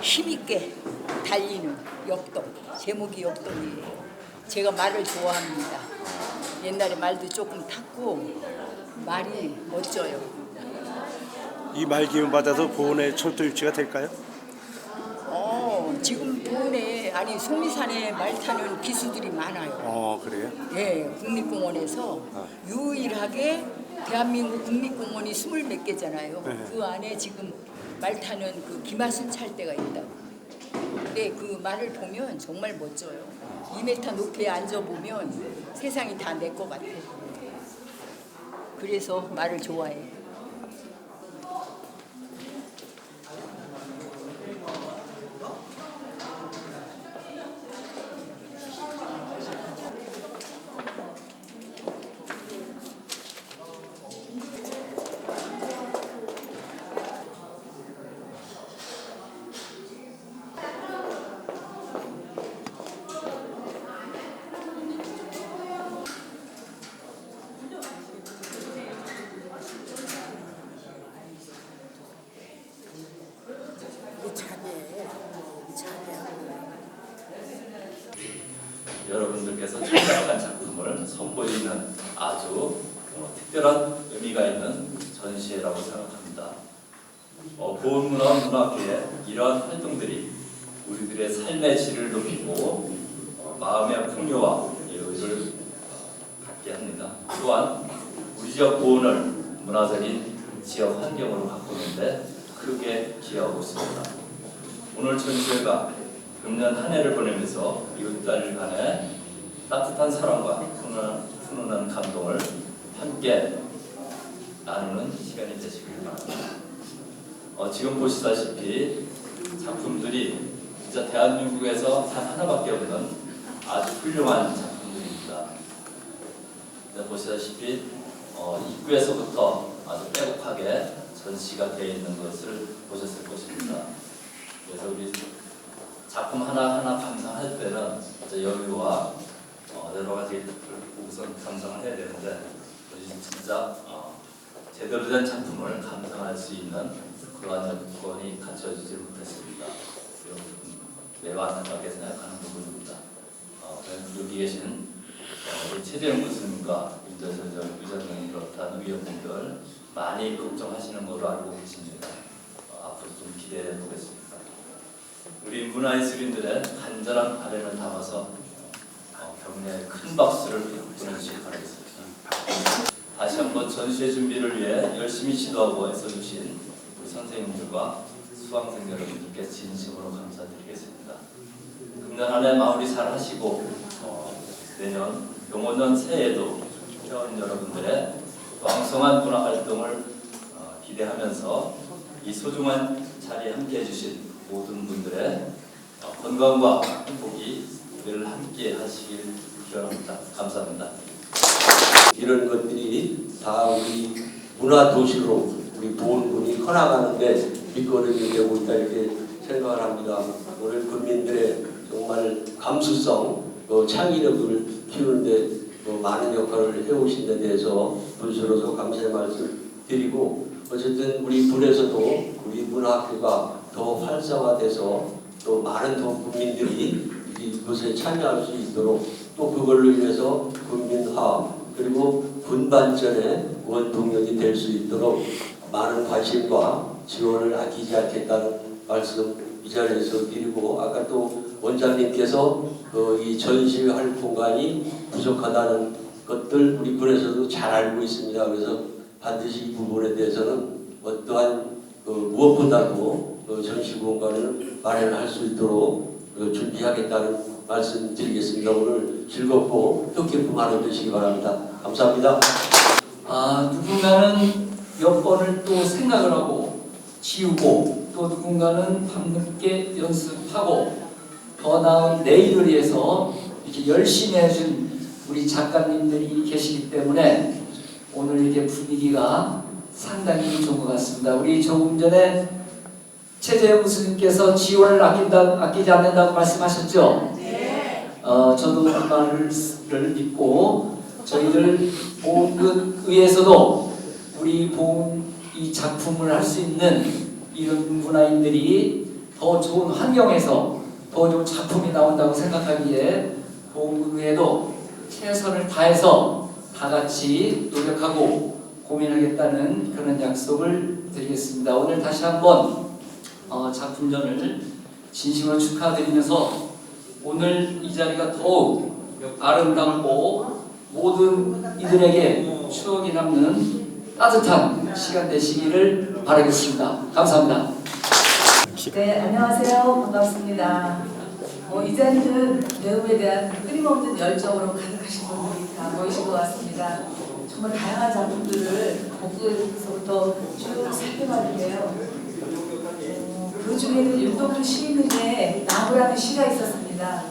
힘있게 달리는 역동 제목이 역동이에요. 제가 말을 좋아합니다. 옛날에 말도 조금 탔고 말이 멋져요. 이 말 기운 받아서 보은의 철도 유치가 될까요? 어, 지금 동네 아니 속리산에 말 타는 기수들이 많아요. 어 그래요? 예, 국립공원에서 유일하게 대한민국 국립공원이 스물 몇 개잖아요. 네. 그 안에 지금 말 타는 그 기마순 찰 때가 있다고. 근데 그 말을 보면 정말 멋져요. 2m 높이에 앉아 보면 세상이 다 내 것 같아. 그래서 말을 좋아해. 여러분들께서 창작한 작품을 선보이는 아주 어, 특별한 의미가 있는 전시회라고 생각합니다. 어, 보은문화 문학계의 이러한 활동들이 우리들의 삶의 질을 높이고 어, 마음의 풍요와 여유를 어, 갖게 합니다. 또한 우리 지역 보은을 문화적인 지역 환경으로 바꾸는데 크게 기여하고 있습니다. 오늘 전시회가 금년 한 해를 보내면서 이웃들 간의 따뜻한 사랑과 훈훈한, 감동을 함께 나누는 시간이 되시길 바랍니다. 어, 지금 보시다시피 작품들이 진짜 대한민국에서 단 하나밖에 없는 아주 훌륭한 작품들입니다. 네, 보시다시피 어, 입구에서부터 아주 빼곡하게 전시가 되어 있는 것을 보셨을 것입니다. 그래서 우리 작품 하나하나 감상할 때는 여유와 어, 여러 가지 우선 감상을 해야 되는데 진짜 어, 제대로 된 작품을 감상할 수 있는 그러한 여건이 갖춰지지 못했습니다. 매우 안타깝게 생각하는 부분입니다. 어, 여기 계신 어, 우리 최재형 교수님과 윤재선 의장님 비롯한 위원님들 많이 걱정하시는 걸로 알고 계십니다. 어, 앞으로 좀 기대해 보겠습니다. 우리 문화예술인들의 간절한 바램을 담아서 어, 격려의 큰 박수를 보내주시기 바라겠습니다. 다시 한번 전시회 준비를 위해 열심히 지도하고 애써주신 우리 선생님들과 수강생 여러분들께 진심으로 감사드리겠습니다. 금년 한 해 마무리 잘 하시고 어, 내년 용호년 새해에도 회원 여러분들의 왕성한 문화 활동을 어, 기대하면서 이 소중한 자리에 함께 해 주신 모든 분들의 어, 건강과 행복이 늘 함께 하시길 기원합니다. 감사합니다. 이런 것들이 다 우리 문화 도시로 우리 보훈군이 커나가는데 밑거름이 되고 있다 이렇게 생각을 합니다. 오늘 국민들의 정말 감수성, 또 창의력을 키우는데 뭐 많은 역할을 해오신 데 대해서 분수로서 감사의 말씀 드리고 어쨌든 우리 군에서도 우리 문화학교가 더 활성화돼서 또 많은 더 국민들이 이곳에 참여할 수 있도록 또 그걸로 인해서 국민화 그리고 군반전의 원동력이 될 수 있도록 많은 관심과 지원을 아끼지 않겠다는 말씀 이 자리에서 드리고 아까 또 원장님께서 어, 이 전시할 공간이 부족하다는 것들 우리 군에서도 잘 알고 있습니다. 그래서 반드시 이 부분에 대해서는 어떠한 그 무엇보다도 그 전시 공간을 마련할 수 있도록 그 준비하겠다는 말씀 드리겠습니다. 오늘 즐겁고 뜻깊은 하루 되시기 바랍니다. 감사합니다. 아, 누군가는 몇 번을 또 생각을 하고 지우고 또 누군가는 밤늦게 연습하고 더 나은 내일을 위해서 이렇게 열심히 해준 우리 작가님들이 계시기 때문에 오늘 이렇게 분위기가 상당히 좋은 것 같습니다. 우리 조금 전에 최재형 교수님께서 지원을 아낀다, 아끼지 않는다고 말씀하셨죠? 네. 어, 저도 그 말을 믿고 저희들 보훈의에서도 우리 보훈 이 작품을 할 수 있는 이런 문화인들이 더 좋은 환경에서 더 좋은 작품이 나온다고 생각하기에 보험국에도 최선을 다해서 다 같이 노력하고 고민하겠다는 그런 약속을 드리겠습니다. 오늘 다시 한번 어, 작품전을 진심으로 축하드리면서 오늘 이 자리가 더욱 아름답고 모든 이들에게 추억이 남는 따뜻한 시간 되시기를 바라겠습니다. 감사합니다. 네, 안녕하세요. 반갑습니다. 어, 이 자리는 배움에 대한 끊임없는 열정으로 가득하신 분들이 다 모이신 것 같습니다. 정말 다양한 작품들을 복도에서부터 쭉 살펴봤는데요. 어, 그 중에는 윤동주 시인의 나무라는 시가 있었습니다.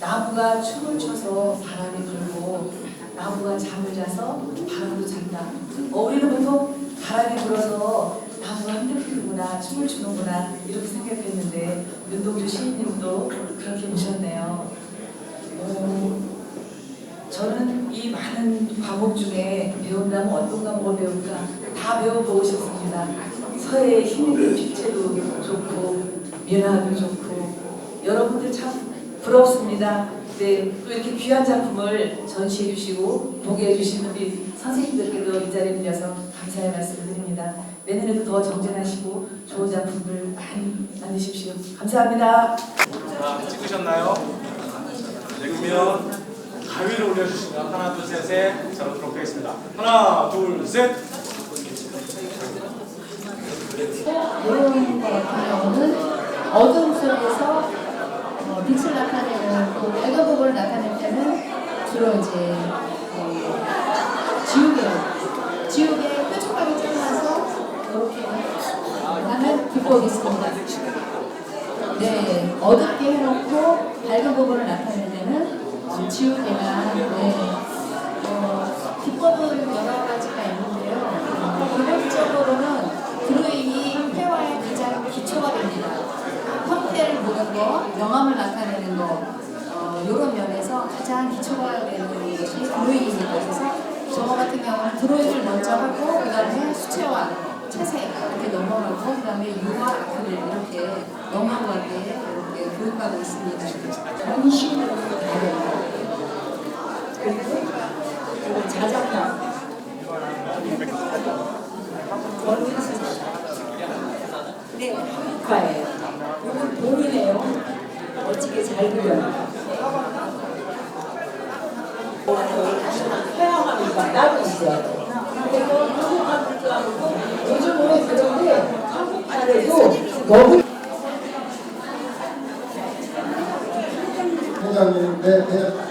나무가 춤을 춰서 바람이 불고 나무가 잠을 자서 바람도 잔다. 어, 우리는 보통 바람이 불어서 나무가 흔들리는구나 춤을 추는구나 이렇게 생각했는데 윤동주 시인님도 그렇게 보셨네요. 어, 저는 이 많은 과목 중에 배운다면 어떤 과목을 배울까 다 배워보고 싶습니다. 서예 힘있는 필체도 좋고 민화도 좋고 여러분들 참 부럽습니다. 네, 또 이렇게 귀한 작품을 전시해 주시고 보게 해 주신 우리 선생님들께도 이 자리를 빌려서 감사의 말씀을 드립니다. 내년에도 더 정진하시고 좋은 작품들 많이 만드십시오. 감사합니다. 자, 찍으셨나요? 네, 그러면 가위를 올려주시면 하나, 둘, 셋에 자, 그도록 하겠습니다. 하나, 둘, 셋. 이런 거 같은 경우는 어둠 속에서 어, 빛을 나타내는 또 밝은 부분을 나타낼 때는 주로 이제 어, 지우개, 지우개 뾰족하게 잘라서 이렇게 하는 기법이 있습니다. 네, 어둡게 해놓고 밝은 부분을 나타낼 때는 어, 지우개나 네, 어, 기법은 여러 가지가 있는데요. 어, 기본적으로는 드로잉이 회화의 가장 기초가 됩니다. 형태를 보는 거, 명암을 나타내는 거, 어, 이런 면에서 가장 기초가 되는 것이 드로잉입니다. 그래서 저 같은 경우는 드로잉을 먼저 하고, 그 다음에 수채화, 채색 이렇게 넘어가고, 그 다음에 유화, 아크릴 이렇게 넘어가게 이렇게 교육하고 있습니다. 전신으로 다릅니다. 그리고 그리고 자작형. 네, 한국화예요. 이건 본이네요. 멋지게 잘 그려요. 서양화가 따로 있어요. 그래서 한국화 국가하고 요즘은 그런데 한국화에도 너무 회장님, 네, 네.